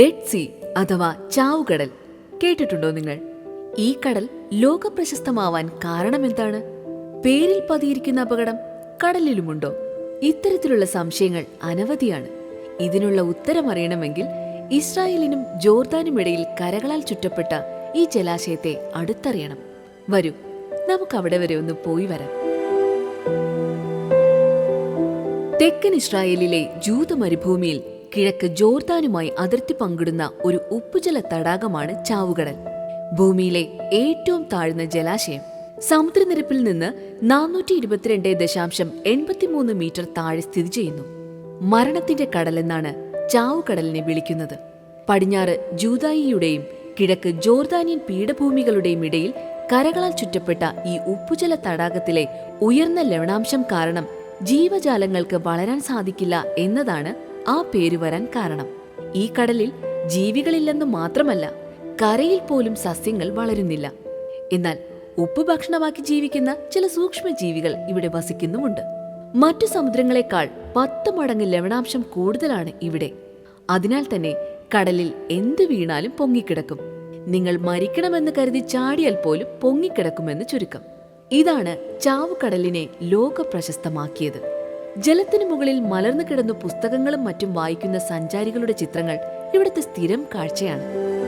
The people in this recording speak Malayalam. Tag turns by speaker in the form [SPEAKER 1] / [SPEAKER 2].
[SPEAKER 1] ഡെഡ് സീ അഥവാ ചാവുകടൽ. കേട്ടിട്ടുണ്ടോ നിങ്ങൾ? ഈ കടൽ ലോകപ്രശസ്തമാവാൻ കാരണമെന്താണ് പേരിൽ പതിയിരിക്കുന്ന അപകടം കടലിലുമുണ്ടോ? ഇത്തരത്തിലുള്ള സംശയങ്ങൾ അനവധിയാണ്. ഇതിനുള്ള ഉത്തരം അറിയണമെങ്കിൽ ഇസ്രായേലിനും ജോർദാനും ഇടയിൽ കരകളാൽ ചുറ്റപ്പെട്ട ഈ ജലാശയത്തെ അടുത്തറിയണം. വരൂ നമുക്കവിടെ വരെ ഒന്ന് പോയി വരാം. തെക്കൻ ഇസ്രായേലിലെ ജൂത മരുഭൂമിയിൽ കിഴക്ക് ജോർദാനുമായി അതിർത്തി പങ്കിടുന്ന ഒരു ഉപ്പുജല തടാകമാണ് ചാവുകടൽ. ഭൂമിയിലെ ഏറ്റവും താഴ്ന്ന ജലാശയം. സമുദ്രനിരപ്പിൽ നിന്ന് നാനൂറ്റി ഇരുപത്തിരണ്ട് ദശാംശം എൺപത്തിമൂന്ന് മീറ്റർ താഴെ സ്ഥിതി ചെയ്യുന്നു. മരണത്തിന്റെ കടൽ എന്നാണ് ചാവുകടലിനെ വിളിക്കുന്നത്. പടിഞ്ഞാറ് ജൂതായിയുടെയും കിഴക്ക് ജോർദാനിയൻ പീഠഭൂമികളുടെയും ഇടയിൽ കരകളാൽ ചുറ്റപ്പെട്ട ഈ ഉപ്പുജല തടാകത്തിലെ ഉയർന്ന ലവണാംശം കാരണം ജീവജാലങ്ങൾക്ക് വളരാൻ സാധിക്കില്ല എന്നതാണ് ആ പേര് വരാൻ കാരണം. ഈ കടലിൽ ജീവികളില്ലെന്ന് മാത്രമല്ല കരയിൽ പോലും സസ്യങ്ങൾ വളരുന്നില്ല. എന്നാൽ ഉപ്പ് ഭക്ഷണമാക്കി ജീവിക്കുന്ന ചില സൂക്ഷ്മജീവികൾ ഇവിടെ വസിക്കുന്നുമുണ്ട്. മറ്റു സമുദ്രങ്ങളെക്കാൾ പത്ത് മടങ്ങ് ലവണാംശം കൂടുതലാണ് ഇവിടെ. അതിനാൽ തന്നെ കടലിൽ എന്ത് വീണാലും പൊങ്ങിക്കിടക്കും. നിങ്ങൾ മരിക്കണമെന്ന് കരുതി ചാടിയാൽ പോലും പൊങ്ങിക്കിടക്കുമെന്ന് ചുരുക്കം. ഇതാണ് ചാവുകടലിനെ ലോക പ്രശസ്തമാക്കിയത് ജലത്തിനു മുകളിൽ മലർന്നു കിടന്നു പുസ്തകങ്ങളും മറ്റും വായിക്കുന്ന സഞ്ചാരികളുടെ ചിത്രങ്ങൾ ഇവിടുത്തെ സ്ഥിരം കാഴ്ചയാണ്.